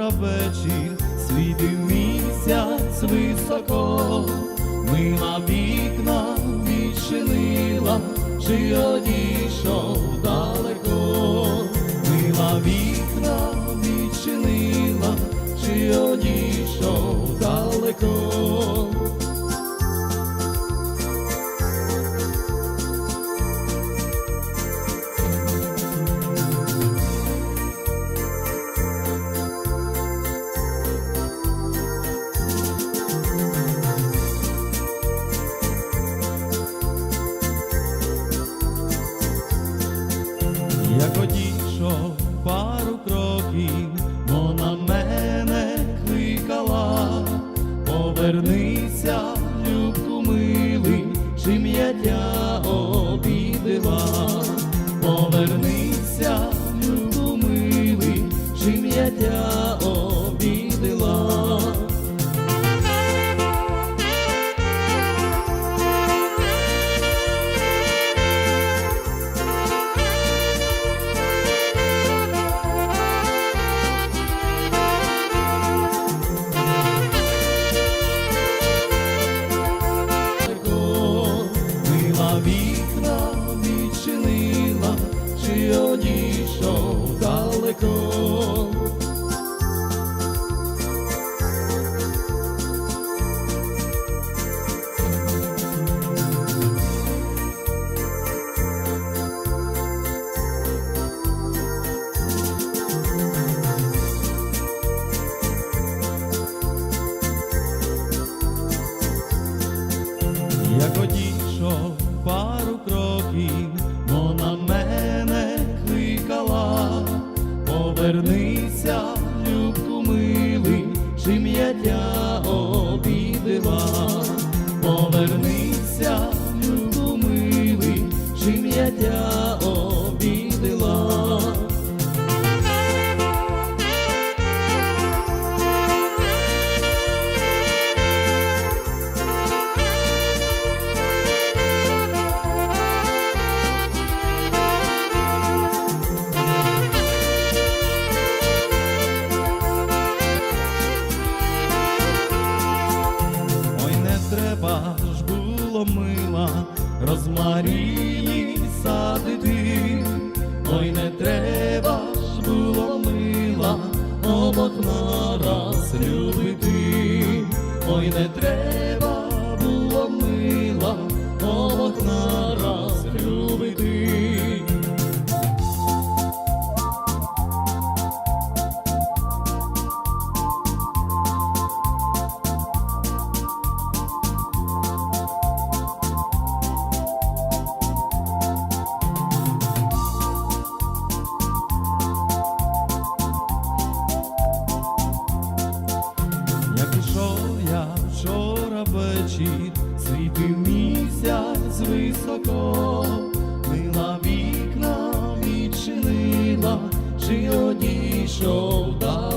рабечих світив місяць високо, мила вікна відчинила, чи одійшов далеко, мила вікна відчинила, чи одійшов далеко. Повернися, любку милий, чим я тя обідала, чи одійшов далеко. Як одійшов пару кроків, повернися, любку милий, чим я тя обідила, повернися, розмарії садити, ой, не треба ж було мила, обох раз любити, ой, не треба було мила, обох раз любити. Місяць високо, мила вікна відчинила, чи одійшов далеко.